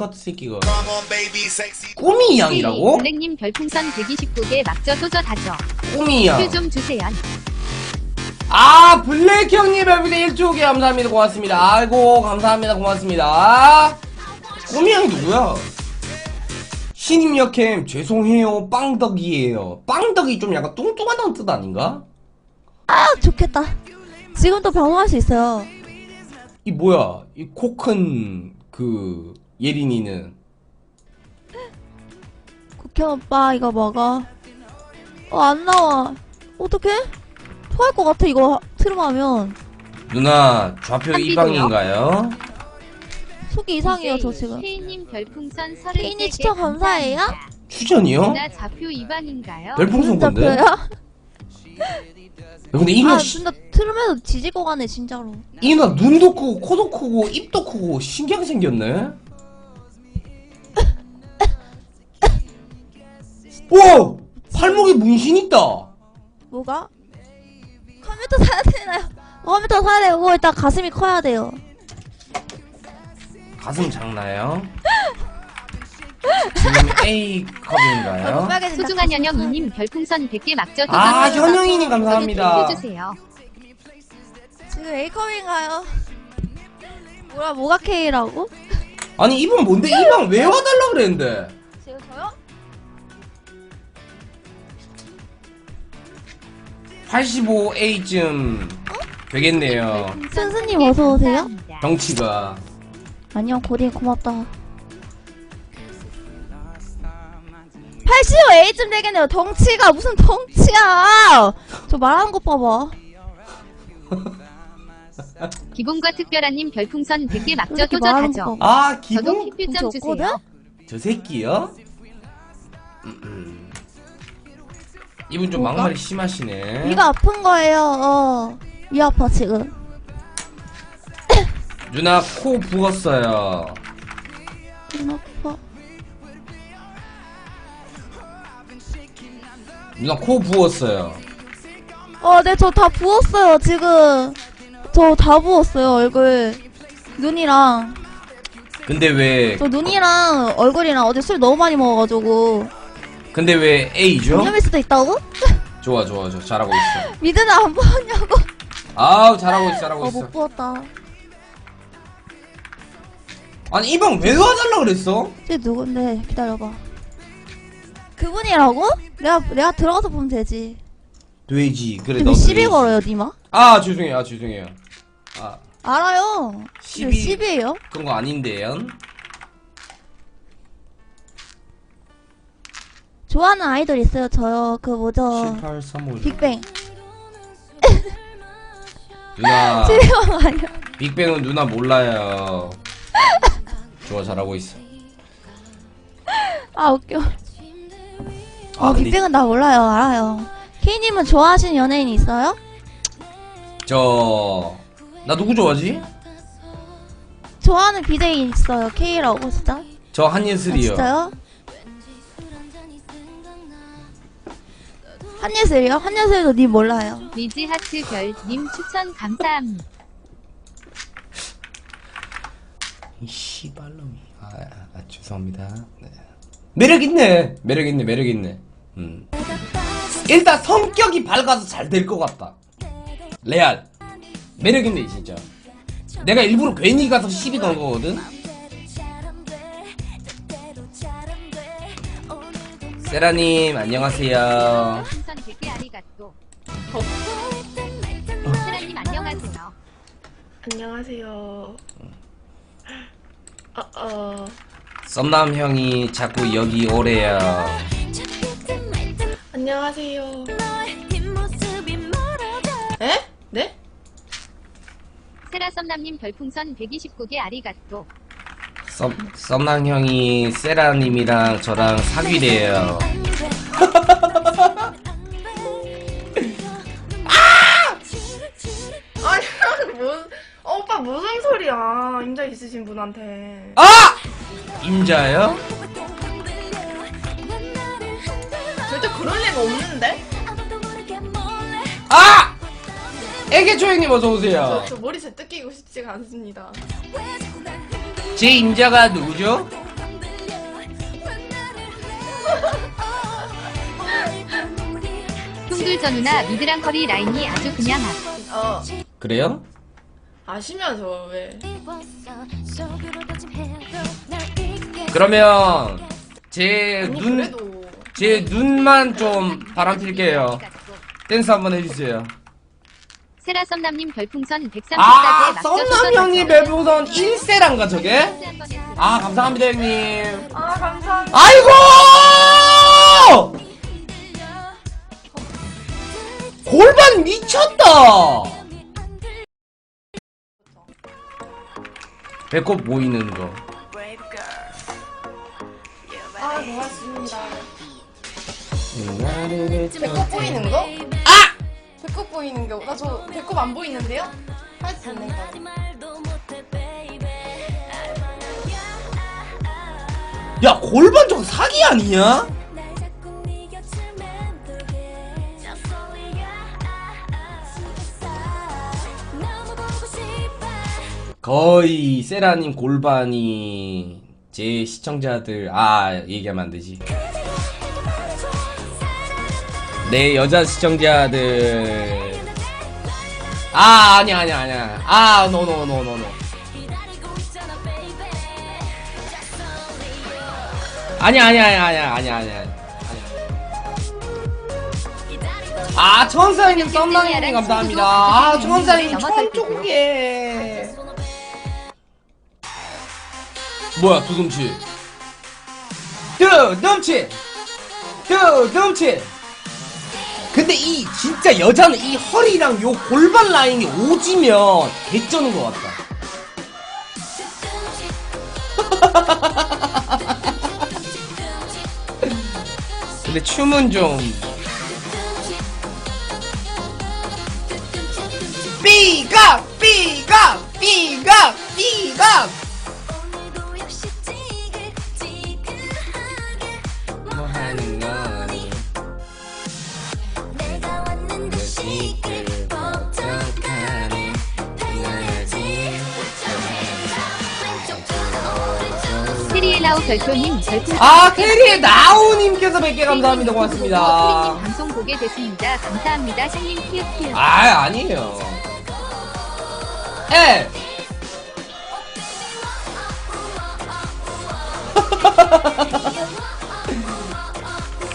같은 새끼가 꾸미 양이라고? 블랙님 별풍선 129개 막저 도저 다져. 꾸미 양. 큐좀 주세요. 아 블랙 형님 별풍선 1초게 감사합니다 고맙습니다 아이고 감사합니다 고맙습니다 꾸미 양이 누구야? 신임 역캠 죄송해요 빵덕이에요 빵덕이 좀 약간 뚱뚱하다는 뜻 아닌가? 아 좋겠다. 지금도 방송할 수 있어요. 이 뭐야 이 코 큰 그 예린이는 국현 오빠 이거 먹어. 어 안 나와. 어떡해? 토할 것 같아 이거 트름 하면. 누나 좌표 한비도요? 이방인가요? 속이 이상해요 저 지금. 케이님 별풍선 30개 케이님 추천 감사해요. 추전이요? 누나 좌표 2반인가요? 별풍선 진짜 건데? 표야? 근데 이거 아 씨- 진짜 트름해서 뒤집고 가네 진짜로. 이 누나 눈도 크고 코도 크고 입도 크고 신기하게 생겼네 와! 팔목에 문신 있다 뭐가? 컴퓨터 사야 되나요? 컴퓨터 사야 되고 일단 가슴이 커야 돼요. 가슴 작나요? 지금 A 컵인가요? 빨개진다. 소중한 현영이님 별풍선 100개 막저 아. 현영이님 감사합니다 해주세요. 지금 A컵인가요? 뭐야 뭐가 K라고? 아니 이분 뭔데 이방 왜 와달라 그랬는데 85A쯤 되겠네요 승수님 어서 오세요. 덩치가 안녕 고딩 고맙다. 85A쯤 되겠네요. 덩치가 무슨 덩치야? 저 말하는 거 봐봐. 기본과 특별한님 별풍선 100개 막저 이렇게 말하는. 거 봐봐. 아 저도 덩치 없거든? 주세요. 저 새끼요? 음, 음. 이분 좀 뭐가? 막말이 심하시네 위가 아픈 거예요. 어. 위 아파 지금. 누나 코 부었어요 눈 아파. 누나 코 부었어요 어, 네, 저 다 부었어요, 지금. 저 다 부었어요, 얼굴. 눈이랑. 근데 왜 저 눈이랑 얼굴이랑 어제 술 너무 많이 먹어가지고. 근데 왜 A죠? 위험일 수도 있다고? 좋아 좋아 좋아 잘하고 있어 미드는 안 부었냐고? 아우 잘하고 있어 잘하고 어, 있어 못 부었다. 아니 이방 왜 와달라 그랬어? 쟤 누군데? 기다려봐. 그분이라고? 내가, 내가 들어가서 보면 되지. 돼지 그래 근데 너왜 시비 돼지. 걸어요, 니마? 아 죄송해요 아 죄송해요 아 알아요. 시비- 왜 시비예요? 그런 거 아닌데요 좋아하는 아이돌 있어요, 저요. 그 뭐죠? 7835 빅뱅. 누나 시비가 아니야. 빅뱅은 누나 몰라요 좋아 잘하고 있어 아, 웃겨. 아 어, 근데 빅뱅은 나 몰라요, 알아요. 케이님은 좋아하시는 연예인 있어요? 저나 누구 좋아하지? 좋아하는 BJ 있어요, K라고, 진짜? 저 아, 한예슬이요 진짜요? 한예슬이요? 한예슬도 니 몰라요. 리즈 하트 별님 추천 감사합니다. 이 씨발놈이 아, 아, 아, 죄송합니다 네. 매력 있네 매력 있네 매력 있네 음. 일단 성격이 밝아서 잘 될 것 같다 레알 매력 있네 진짜 내가 일부러 괜히 가서 시비 건 거거든 세라님 안녕하세요 세라님 안녕하세요. 안녕하세요. 어, 어, 썸남 형이 자꾸 여기 오래요 안녕하세요. 에? 네? 세라 썸남님 별풍선 129개 아리가또. 썸, 썸남 형이 세라님이랑 저랑 사귀래요 오빠 무슨 소리야 임자 있으신 분한테 아! 임자요? 절대 그럴 리가 없는데? 아! 애기 초행님 어서오세요. 저 머리채 뜯기고 싶지가 않습니다 제 임자가 누구죠? 흉글전이나 미드랑 커리 라인이 아주 그냥 아. 어. 그래요? 아시면서 왜 그러면 제 아니 눈 그래도 제 눈만 좀 바람 필게요. 댄스 한번 해주세요. 세라 썸남님 별풍선 134개 아, 썸남 형님 별풍선 1세란가 저게? 아, 감사합니다 형님. 아 감사합니다 아이고! 골반 미쳤다. 배꼽 보이는 거. 아 고맙습니다 배꼽 보이는 거? 아! 배꼽 보이는 거? 나 저 배꼽 안 보이는데요? 할 수 있는 거 야 골반 저거 사기 아니야? 거의 세라님 골반이 제 시청자들 아 얘기하면 안 되지. 내 여자 시청자들. 아 아니야 아니야 아니야. 아 노노노노노 아니야 아니야 아니야 아니야 아니야 아니야. 아 천사님 썸남님 감사합니다. 아 천사님 쪼개 뭐야 두둠치? 두둠치! 두둠치! 근데 이 진짜 여자는 이 허리랑 요 골반 라인이 오지면 개쩌는 것 같다. 근데 춤은 좀 삐가 삐가 삐가 삐가 테리엘라우 별표님 별풍선 아 캐리의 나우님께서 100개 감사합니다 고맙습니다 님 방송 보게 됐습니다. 감사합니다. 샹님 키읔 키읔. 아 아니에요 에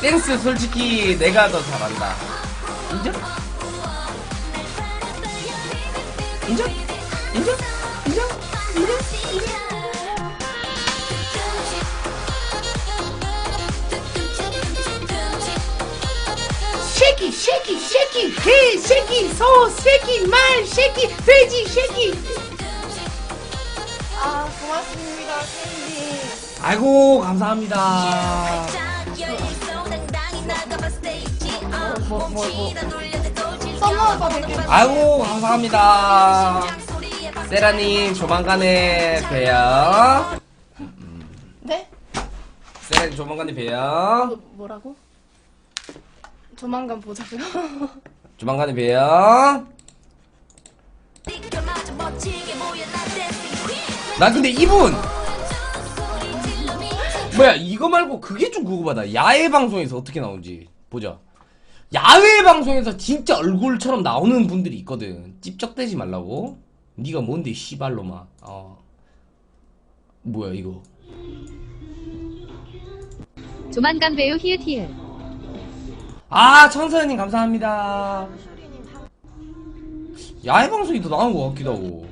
댄스 솔직히 내가 더 잘한다 인정? 인정? 인정? 인정? 인정? 새끼 새끼 새끼 개 새끼 소 새끼 말 새끼 돼지 새끼. 아 고맙습니다 캔디 아이고 감사합니다. 썸머 오빠 되게 아이고 감사합니다. 세라님 조만간에 봬요. 네? 세라님 조만간에 봬요. 뭐, 뭐라고? 조만간 보자고요. 조만간에 봬요. 나 근데 이분! 뭐야 이거 말고 그게 좀 궁금하다. 야외 방송에서 어떻게 나오는지 보자. 야외 방송에서 진짜 얼굴처럼 나오는 분들이 있거든. 찝쩍대지 말라고. 네가 뭔데 씨발로마. 어. 뭐야 이거. 조만간 봬요 히읗히읗. 아 천서연님 감사합니다 야외 방송이 더 나은 것 같기도 하고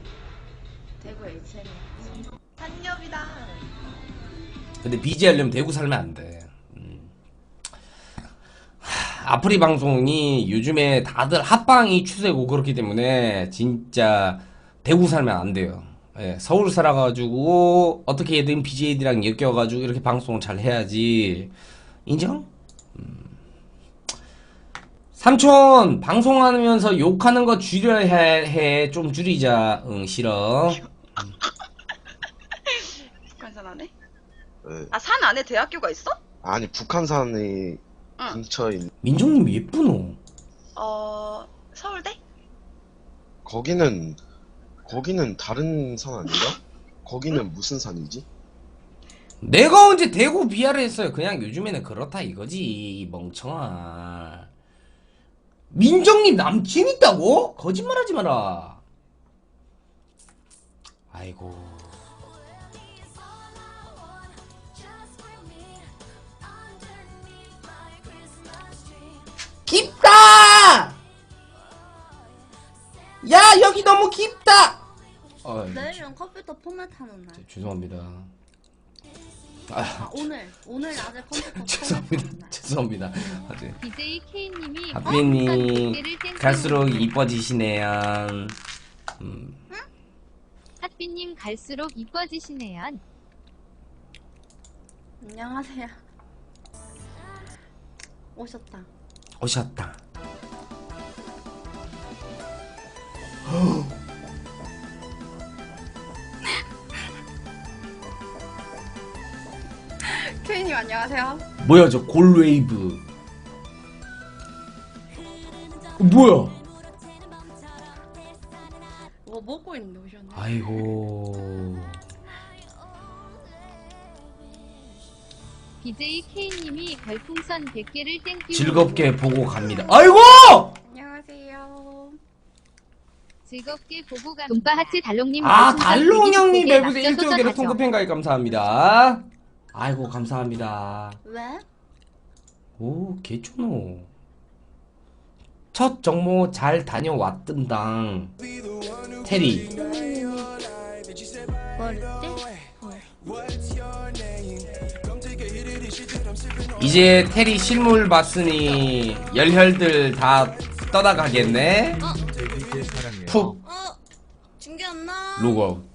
대구 HM이야 단엽이다 근데 BG 하려면 대구 살면 안 돼. 음. 하, 아프리 방송이 요즘에 다들 합방이 추세고 그렇기 때문에 진짜 대구 살면 안 돼요. 예, 서울 살아가지고 어떻게든 BJ들이랑 엮여가지고 이렇게 방송 잘 해야지. 인정? 음. 삼촌 방송하면서 욕하는 거 줄여야 해. 좀 줄이자. 응 싫어. 북한산 안에? 네. 아 산 안에 대학교가 있어? 아니 북한산이 응. 근처에 있 민정님 예쁘노. 어 서울대? 거기는 거기는 다른 산 아닌가? 거기는 무슨 산이지? 내가 언제 대구 비하를 했어요. 그냥 요즘에는 그렇다 이거지. 이 멍청아. 민정님 남친 있다고? 거짓말하지 마라. 아이고. 깊다! 야 여기 너무 깊다! 어, 내일은 컴퓨터 포맷하는 날. 죄송합니다. 아, 아, 오늘 오늘 낮에 컴퓨터 죄송합니다. 죄송합니다. 아주 BJ K님이 하빈님 갈수록 이뻐지시네요. 음, 핫빈님 갈수록 이뻐지시네요. 안녕하세요. 오셨다. 오셨다. 케이님 안녕하세요. 뭐야 저 골웨이브. 어, 뭐야? 뭐 먹고 있는데 오셨네. 아이고. BJ K님이 별풍선 100개를 땡기고 즐겁게 보고 갑니다. 아이고! 안녕하세요. 즐겁게 보고 가. 돈바 하트 달롱님 아 별풍선 달롱 129개 형님 맞춰 1조개로 쏟아가죠. 통급행가에 감사합니다. 아이고 감사합니다. 왜? 오 개초노. 첫 정모 잘 다녀왔던당. 테리. 이제 테리 실물 봤으니 열혈들 다 떠나가겠네. 푹 어? 중계 안 나? 로고.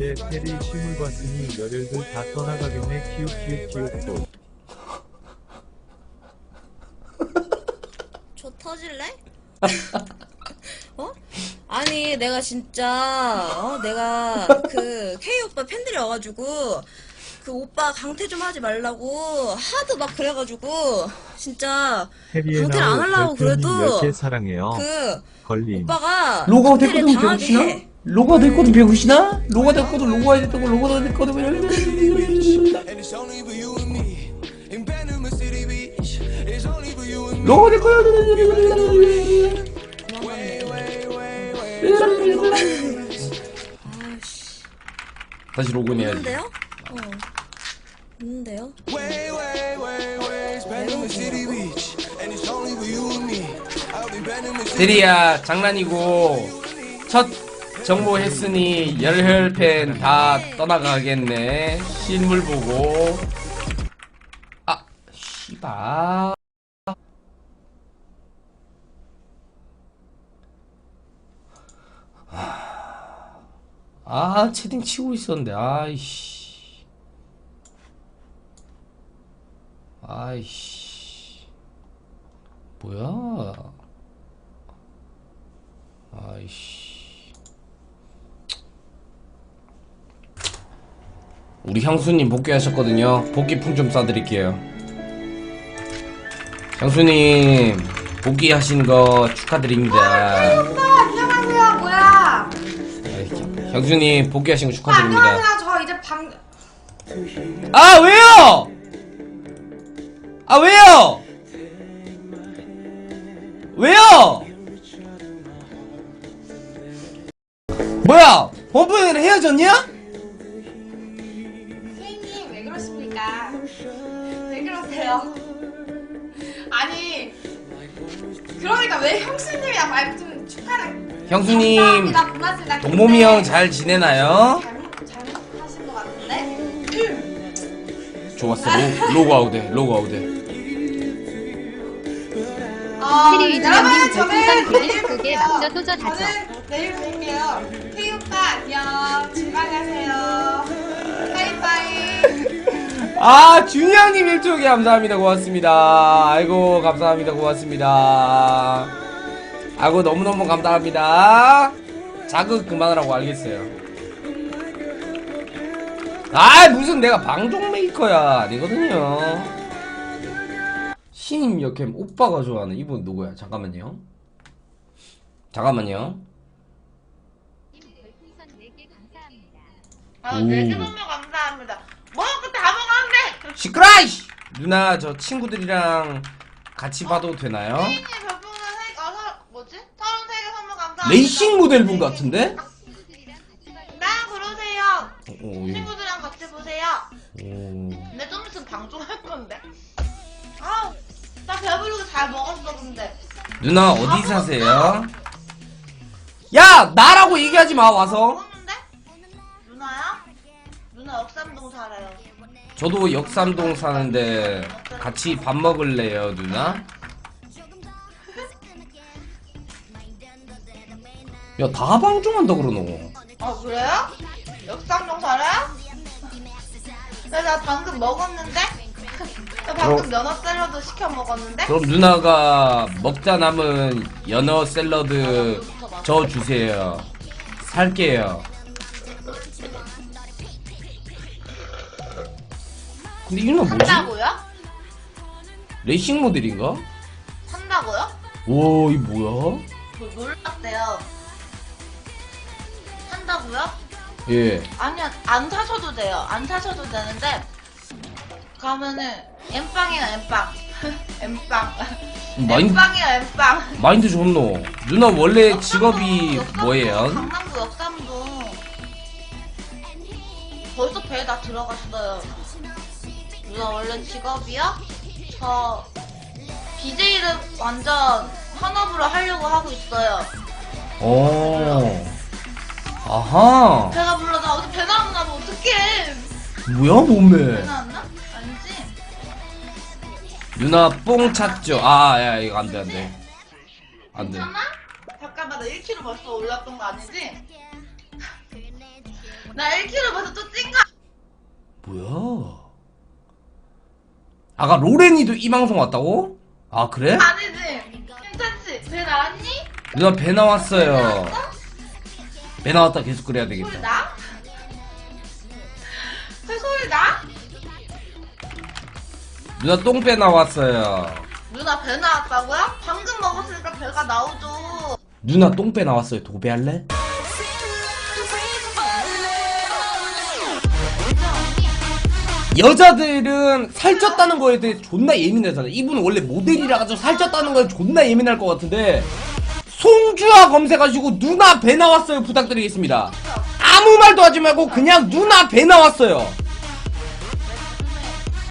이제 테리 실물 봤으니 열혈들 다 떠나가겠네 또 저 터질래? 어? 아니 내가 진짜 어 내가 그 K 오빠 팬들이 와가지고 그 오빠 강퇴 좀 하지 말라고 하도 막 그래가지고 진짜 강퇴를 안 하려고 그래도 10개 사랑해요 그 걸림 오빠가 강퇴를 됐거든 당하게? 해. 로고가 됐거든 배우시나? 로고가 됐거든 로고가 됐다고 로고가 됐거든 로고가 됐거든 아씨 다시 로그인해야지 있는데요? 어 있는데요? 테리야 장난이고 첫 정보 했으니 열혈팬 다 떠나가겠네. 실물 보고. 아 씨발 아 채팅 치고 있었는데 아이씨. 아이씨. 뭐야? 아이씨 우리 형수님 복귀하셨거든요 복귀풍 좀 쏴드릴게요 형수님 복귀하신 거 축하드립니다 안녕하세요 뭐야 네, 형수님 복귀하신 거 축하드립니다 안녕하세요 저 이제 방 아 왜요? 아 왜요? 왜요? 뭐야? 범부형이랑 헤어졌냐? 아니 그러니까 왜 형수님이랑 말좀 축하를 형수님 감사합니다 고맙습니다 동범이 형 잘 지내나요? 잘못 잘못하신 것 같은데 좋았어 로, 로그아웃해 로그아웃해 어, 테리 위주영님 여러분, 별풍선 저는 129개 내일 맞춰 뵐게요. 또저 다져. 저는 내일 뵐게요. 태희 오빠 안녕. 건강하세요. 아 준이 형님 일주기 감사합니다. 고맙습니다. 아이고 감사합니다. 고맙습니다. 아이고 너무너무 감사합니다. 자극 그만하라고 알겠어요. 아 무슨 내가 방종 메이커야. 아니거든요. 신임 역캠 오빠가 좋아하는 이분 누구야? 잠깐만요. 잠깐만요. 별풍선 4개 감사합니다. 아, 오. 네, 너무 감사합니다. 시끄라이 누나 저 친구들이랑 같이 봐도 되나요? 혜인이 별풍선 세, 아, 서, 뭐지? 33개 선물 감사합니다. 레이싱 모델분 같은데? 나 그러세요. 오, 예. 친구들이랑 같이 보세요. 오. 근데 좀 있으면 방송할 건데. 아, 나 배부르게 잘 먹었어, 근데. 누나 어디 사세요? 야 나라고 얘기하지 마 와서 저도 역삼동 사는데 같이 밥 먹을래요 누나? 야 다방종한다 그러노 아, 그래요? 역삼동 살아요? 네, 나 방금 먹었는데? 나 방금 그럼- 연어 샐러드 시켜 먹었는데? 그럼 누나가 먹다 남은 연어 샐러드 저 주세요 살게요 근데 이 누나 뭐지? 산다고요? 레이싱 모델인가? 산다고요? 오, 이 뭐야? 저 놀랐대요. 산다고요? 예. 아니요, 안 사셔도 돼요. 안 사셔도 되는데, 가면은, 엠빵이에요, 엠빵. 엠빵. 마인드, 엠빵이에요, 엠빵. 마인드 좋노. 누나 원래 직업이 역삼동, 뭐예요? 강남구 역삼동. 벌써 배에 다 들어갔어요. 누나 원래 직업이요? 저 BJ를 완전 현업으로 하려고 하고 있어요. 오. 아하. 배가 불러 나 어제 배 나왔나 봐 어떡해 뭐야, 배 몸매. 나왔나? 아니지? 누나 뽕 찾죠. 아, 야, 이거 안 돼, 안 돼. 안 돼. 괜찮아? 잠깐만 나 1kg 벌써 올랐던 거 아니지? 나 1kg 벌써 또 찐 거 뭐야? 아까 로렌이도 이 방송 왔다고? 아, 그래? 아니지? 괜찮지? 배 나왔니? 누나 배 나왔어요. 배 나왔다 계속 그래야 소리 되겠다. 나? 배 소리 나? 누나 똥배 나왔어요. 누나 배 나왔다고요? 방금 먹었으니까 배가 나오죠 누나 똥배 나왔어요. 도배할래? 여자들은 살쪘다는 거에 대해 존나 예민하잖아. 이분은 원래 모델이라 가지고 살쪘다는 거에 존나 예민할 것 같은데 송주아 검색하시고 누나 배 나왔어요 부탁드리겠습니다. 아무 말도 하지 말고 그냥 누나 배 나왔어요.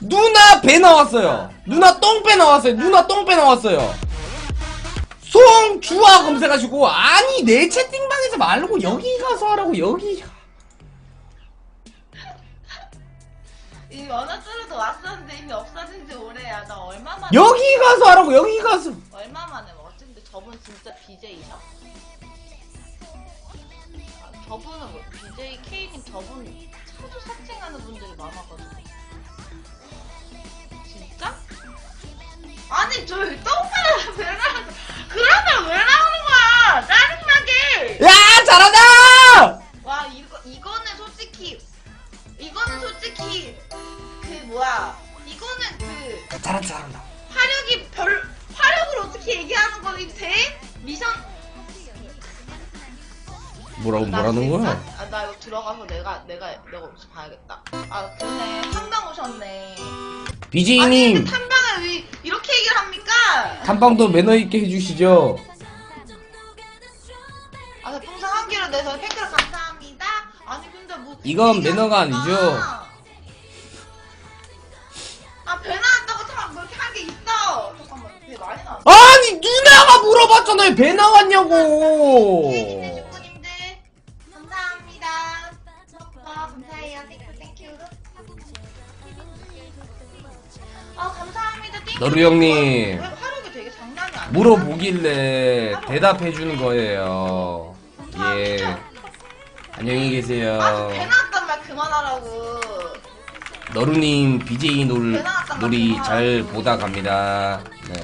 누나 배 나왔어요. 누나 똥배 나왔어요. 누나 똥배 나왔어요. 송주아 검색하시고 아니 내 채팅방에서 말고 여기 가서 하라고 여기 연어줄도 왔었는데 이미 없어진 지 오래야 나 얼마 만에 여기 가서 하라고 여기 가서 얼마 만에 먹었지? 근데 저분 진짜 BJ셔? 아, 저분은 뭐 BJ K님 저분 자주 사칭하는 분들이 많아가지고 진짜? 아니 똥배를 왜 나가 그러면 왜 나오는 진짜? 거야 아, 나 이거 들어가서 내가 내가 내가 혹시 봐야겠다. 아 그러네 탐방 오셨네. 아니 BJ님 근데 탐방을 왜 이렇게 얘기를 합니까? 탐방도 매너 있게 해주시죠 아 별풍선 한 개로 내서 팬클럽 감사합니다. 아니 근데 뭐 이건 매너가 마. 아니죠. 아 배 나왔다고 참 그렇게 한 게 있어. 잠깐만 배 많이 나왔어. 아니 누나가 물어봤잖아요 배 나왔냐고 너루 형님. 왜 화력이 되게 장난이 아니야? 물어보길래 대답해주는 거예요 예 안녕히 계세요 아, 배 나왔단 말 그만하라고. 너루님 BJ 놀, 놀이. 잘 보다 갑니다 네.